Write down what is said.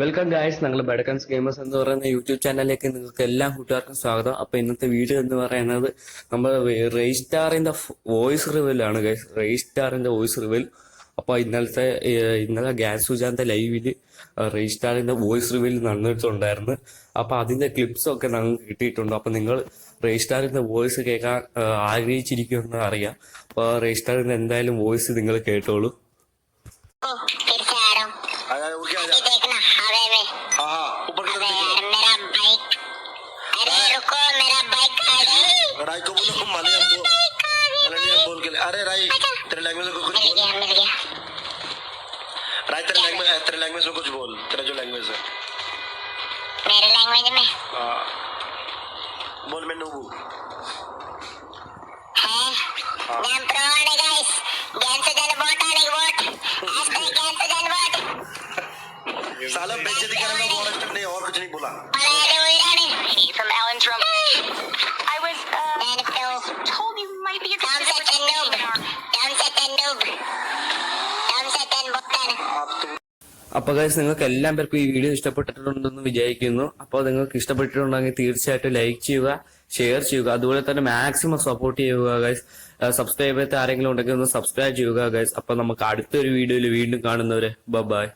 Welcome guys ഞങ്ങൾ ബഡക്കൻസ് gamers എന്ന് പറയുന്ന യൂട്യൂബ് ചാനലിലേക്ക് നിങ്ങൾക്ക് എല്ലാ കൂട്ടുകാർക്കും സ്വാഗതം. അപ്പൊ ഇന്നത്തെ വീഡിയോ എന്ന് പറയുന്നത് നമ്മൾ റെയ്സ്റ്റാറിന്റെ വോയിസ് റിവൽ ആണ് ഗൈസ് റെയ്സ്റ്റാറിന്റെ വോയിസ് റിവൽ അപ്പൊ ഇന്നലത്തെ ഇന്നലെ ഗ്യാൻ സുജാന്റെ ലൈവിൽ റെയ്സ്റ്റാറിന്റെ വോയിസ് റിവൽ നടന്നിട്ടുണ്ടായിരുന്നു. അപ്പൊ അതിന്റെ ക്ലിപ്സ് ഒക്കെ ഞങ്ങൾക്ക് കിട്ടിയിട്ടുണ്ട്. അപ്പൊ നിങ്ങൾ റെയ്സ്റ്റാറിന്റെ വോയിസ് കേൾക്കാൻ ആഗ്രഹിച്ചിരിക്കുമെന്ന് അറിയാം. അപ്പൊ റെയ്സ്റ്റാറിന്റെ എന്തായാലും വോയിസ് നിങ്ങൾ കേട്ടോളൂ. अरे वो क्या जा देखना हवे में। हाँ, हाँ, ऊपर की तरफ़ मेरा बाइक अरे रुको मेरा बाइक आ गई राय को बोलो मलयालम बोल मलयालम बोल के अरे राय तेरे लैंग्वेज में तो कुछ बोल राय तेरे लैंग्वेज तेरे लैंग्वेज में कुछ बोल तेरा जो लैंग्वेज है। मेरे लैंग्वेज में? हाँ। बोल मैं नूबू। है? हाँ। नाम प्रो സ്ഥലം വെച്ചതിക്കണമെന്ന ഫോറസ്റ്റിന്റെ ഓർക്കിഡിനെ പോലെ From Alan ഗൈസ് നിങ്ങൾക്ക് എല്ലാം പേർക്കും ഈ വീഡിയോ ഇഷ്ടപ്പെട്ടിട്ടുണ്ടെന്ന് വിചാരിക്കുന്നു. അപ്പോൾ നിങ്ങൾക്ക് ഇഷ്ടപ്പെട്ടിട്ടുണ്ടെങ്കിൽ തീർച്ചയായിട്ടും ലൈക്ക് ചെയ്യുക ഷെയർ ചെയ്യുക അതുപോലെ തന്നെ മാക്സിമം സപ്പോർട്ട് ചെയ്യുക ഗൈസ് സബ്സ്ക്രൈബ് ചെയ്ത് ആരെങ്കിലും ഉണ്ടെങ്കിൽ ഒന്ന് സബ്സ്ക്രൈബ് ചെയ്യുക ഗൈസ് അപ്പോൾ നമുക്ക് അടുത്തൊരു വീഡിയോയിൽ വീണ്ടും കാണുന്നവരെ ബൈ